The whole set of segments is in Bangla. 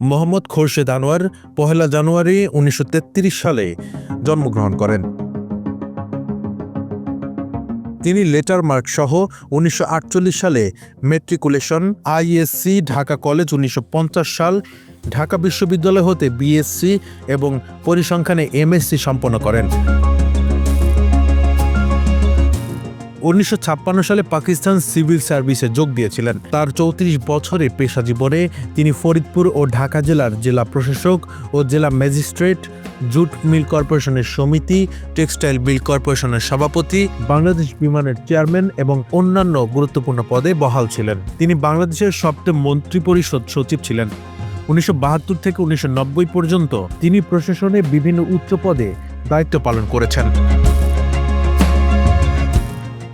মোহাম্মদ খোরশেদ আনোয়ার পহেলা জানুয়ারি উনিশশো তেত্রিশ সালে জন্মগ্রহণ করেন। তিনি লেটার মার্ক সহ উনিশশো আটচল্লিশ সালে মেট্রিকুলেশন, আইএসসি, ঢাকা কলেজ উনিশশো পঞ্চাশ সাল, ঢাকা বিশ্ববিদ্যালয় হতে বিএসসি এবং পরিসংখ্যানে এমএসসি সম্পন্ন করেন। উনিশশো ছাপ্পান্ন সালে পাকিস্তান সিভিল সার্ভিসে যোগ দিয়েছিলেন। তার চৌত্রিশ বছরের পেশা জীবনে তিনি ফরিদপুর ও ঢাকা জেলার জেলা প্রশাসক ও জেলা ম্যাজিস্ট্রেট, জুট মিল কর্পোরেশনের সমিতি, টেক্সটাইল মিল কর্পোরেশনের সভাপতি, বাংলাদেশ বিমানের চেয়ারম্যান এবং অন্যান্য গুরুত্বপূর্ণ পদে বহাল ছিলেন। তিনি বাংলাদেশের সপ্তম মন্ত্রিপরিষদ সচিব ছিলেন। উনিশশো বাহাত্তর থেকে উনিশশো নব্বই পর্যন্ত তিনি প্রশাসনে বিভিন্ন উচ্চ পদে দায়িত্ব পালন করেছেন।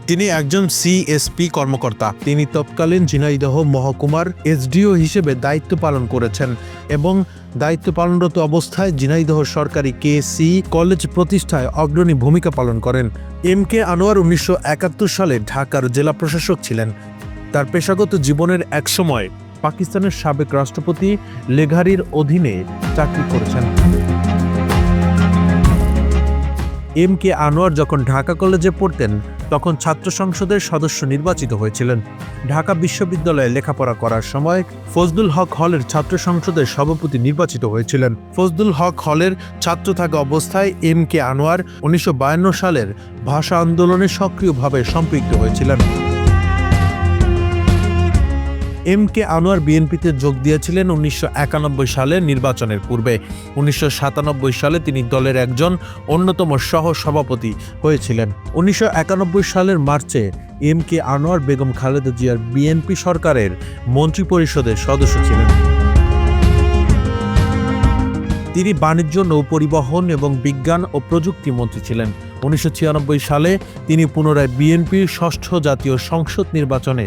তিনি একজন সিএসপি কর্মকর্তা। তিনি তৎকালীন ঝিনাইদহ মহকুমার এসডিও হিসেবে দায়িত্ব পালন করেছেন এবং দায়িত্ব পালনরত অবস্থায় ঝিনাইদহ সরকারি কেসি কলেজ প্রতিষ্ঠায় অগ্রণী ভূমিকা পালন করেন। এম কে আনোয়ার উনিশশো একাত্তর সালে ঢাকার জেলা প্রশাসক ছিলেন। তার পেশাগত জীবনের এক সময় পাকিস্তানের সাবেক রাষ্ট্রপতি লেঘারির অধীনে চাকরি করেছেন। এম কে আনোয়ার যখন ঢাকা কলেজে পড়তেন, তখন ছাত্র সংসদের সদস্য নির্বাচিত হয়েছিলেন। ঢাকা বিশ্ববিদ্যালয়ে লেখাপড়া করার সময় ফজদুল হক হলের ছাত্র সংসদের সভাপতি নির্বাচিত হয়েছিলেন। ফজদুল হক হলের ছাত্র থাকা অবস্থায় এম কে আনোয়ার উনিশশো বায়ান্ন সালের ভাষা আন্দোলনে সক্রিয়ভাবে সম্পৃক্ত হয়েছিলেন। এম কে আনোয়ার বিএনপিতে যোগ দিয়েছিলেন উনিশশো সালে নির্বাচনের পূর্বে। উনিশশো সাতানব্বই সালে তিনি দলের একজন অন্যতম সহ সভাপতি হয়েছিলেন। উনিশশো একানব্বই সালের মার্চে এম কে আনোয়ার বেগম খালেদা জিয়ার বিএনপি সরকারের মন্ত্রিপরিষদের সদস্য ছিলেন। তিনি বাণিজ্য, নৌপরিবহন এবং বিজ্ঞান ও প্রযুক্তি মন্ত্রী ছিলেন। উনিশশো ছিয়ানব্বই সালে তিনি পুনরায় বিএনপির ষষ্ঠ জাতীয় সংসদ নির্বাচনে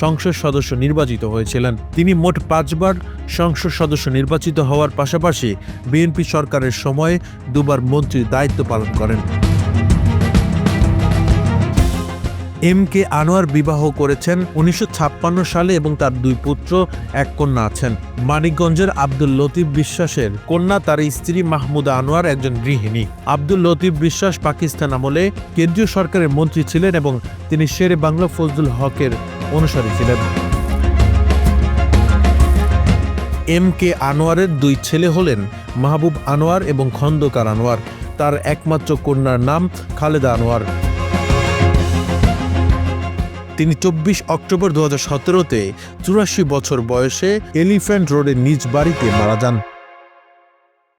সংসদ সদস্য নির্বাচিত হয়েছিলেন। তিনি মোট পাঁচবার সংসদ সদস্য নির্বাচিত হওয়ার পাশাপাশি বিএনপি সরকারের সময়ে দুবার মন্ত্রীর দায়িত্ব পালন করেন। এম কে আনোয়ার বিবাহ করেছেন উনিশশো ছাপ্পান্ন সালে এবং তার দুই পুত্র, এক কন্যা আছেন। মানিকগঞ্জের আব্দুল লতিফ বিশ্বাসের কন্যা তার স্ত্রী মাহমুদা আনোয়ার একজন গৃহিণী। আব্দুল লতিফ বিশ্বাস পাকিস্তান আমলে কেন্দ্রীয় সরকারের মন্ত্রী ছিলেন এবং তিনি শেরে বাংলা ফজলুল হকের অনুসারী ছিলেন। এম কে আনোয়ারের দুই ছেলে হলেন মাহবুব আনোয়ার এবং খন্দকার আনোয়ার। তার একমাত্র কন্যার নাম খালেদা আনোয়ার। তিনি চব্বিশ অক্টোবর দু হাজার সতেরোতে চুরাশি বছর বয়সে এলিফ্যান্ট রোডের নিজ বাড়িতে মারা যান।